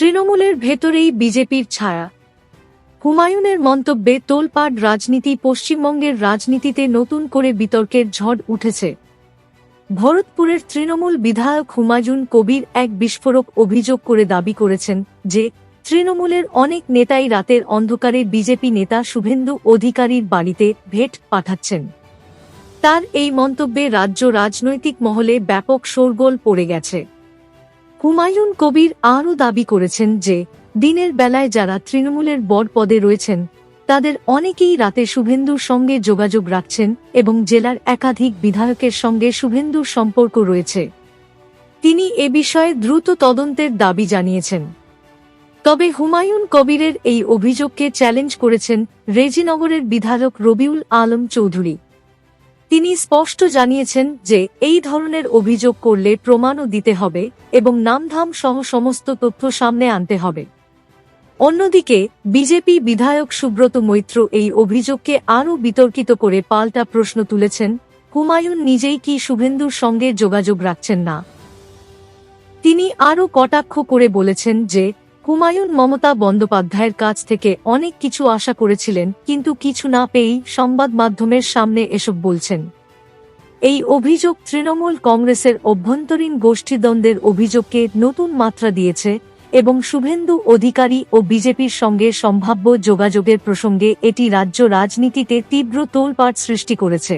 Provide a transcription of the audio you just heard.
তৃণমূলের ভেতরেই বিজেপির ছায়া। হুমায়ুনের মন্তব্যে তোলপাড় রাজনীতি পশ্চিমবঙ্গের রাজনীতিতে নতুন করে বিতর্কের ঝড় উঠেছে। ভরতপুরের তৃণমূল বিধায়ক হুমায়ুন কবির এক বিস্ফোরক অভিযোগ করে দাবি করেছেন যে, তৃণমূলের অনেক নেতাই রাতের অন্ধকারে বিজেপি নেতা শুভেন্দু অধিকারীর বাড়িতে ভেট পাঠাচ্ছেন। তার এই মন্তব্যে রাজ্য রাজনৈতিক মহলে ব্যাপক শোরগোল পড়ে গেছে। হুমায়ুন কবির আরও দাবি করেছেন যে, দিনের বেলায় যারা তৃণমূলের বড় পদে রয়েছেন, তাদের অনেকেই রাতে শুভেন্দুর সঙ্গে যোগাযোগ রাখছেন এবং জেলার একাধিক বিধায়কের সঙ্গে শুভেন্দুর সম্পর্ক রয়েছে। তিনি এ বিষয়ে দ্রুত তদন্তের দাবি জানিয়েছেন। তবে হুমায়ুন কবিরের এই অভিযোগকে চ্যালেঞ্জ করেছেন রেজিনগরের বিধায়ক রবিউল আলম চৌধুরী। তিনি স্পষ্ট জানিয়েছেন যে, এই ধরনের অভিযোগ করলে প্রমাণও দিতে হবে এবং নামধাম সহ সমস্ত তথ্য সামনে আনতে হবে। অন্যদিকে, বিজেপি বিধায়ক সুব্রত মৈত্র এই অভিযোগকে আরও বিতর্কিত করে পাল্টা প্রশ্ন তুলেছেন, হুমায়ুন নিজেই কি শুভেন্দুর সঙ্গে যোগাযোগ রাখছেন না? তিনি আরও কটাক্ষ করে বলেছেন যে হুমায়ুন মমতা বন্দ্যোপাধ্যায়ের কাছ থেকে অনেক কিছু আশা করেছিলেন, কিন্তু কিছু না পেয়েই সংবাদ মাধ্যমের সামনে এসব বলছেন। এই অভিযোগ তৃণমূল কংগ্রেসের অভ্যন্তরীণ গোষ্ঠীদ্বন্দ্বের অভিযোগকে নতুন মাত্রা দিয়েছে এবং শুভেন্দু অধিকারী ও বিজেপির সঙ্গে সম্ভাব্য যোগাযোগের প্রসঙ্গে এটি রাজ্য রাজনীতিতে তীব্র তোলপাট সৃষ্টি করেছে।